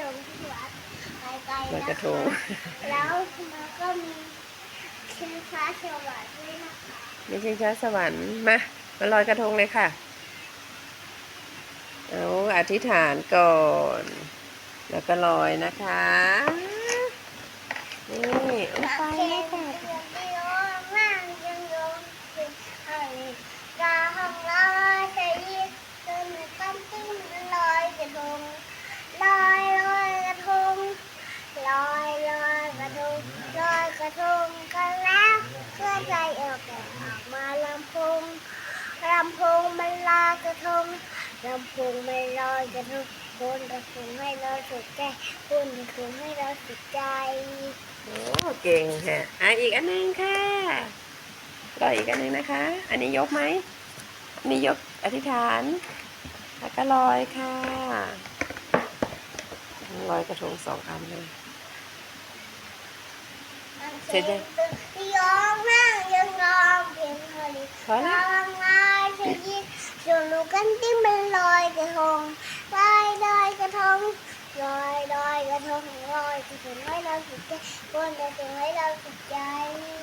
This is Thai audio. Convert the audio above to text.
ลอยกระทง แล้วมันก็มีชิงช้าสวรรค์ด้วยนะคะมีชิงช้าสวรรค์มามาลอยกระทงเลยค่ะเอาอธิษฐานก่อน แล้วก็ลอยนะคะนี่เอาไปเลยค่ะที่ร้องว่างยังยงถึงอะไรกาห้องลอยใส่ยิบจนกันติ้งลอยกระทง ทงลอยกระทงกันแล้วเคลื่อนใจออกแบบออกมาลำพงลำพงมันลอยกระทงลำพงมันลอยกระทงคนกระทงให้เราสุขใจคนกระทงให้เราสุขใจโอ้เก่งค่ะอะอีกอันหนึงค่ะลอยอีกอันหนึงนะคะ อันนี้ยกไหมอันนี้ยกอธิษฐานแล้วก็ลอยค่ะลอยกระทงสองอันเลย เสร็จยังยอมนั่ยังรอเพียงเท่านี้พอแล้วลองลายชยิดส่วนลูกกันที่มันลอยกระทงลอยลอยกระทงลอยลอยกระทงลอยกระทงให้เราสุขใจบนกระทงให้เราสุขใจ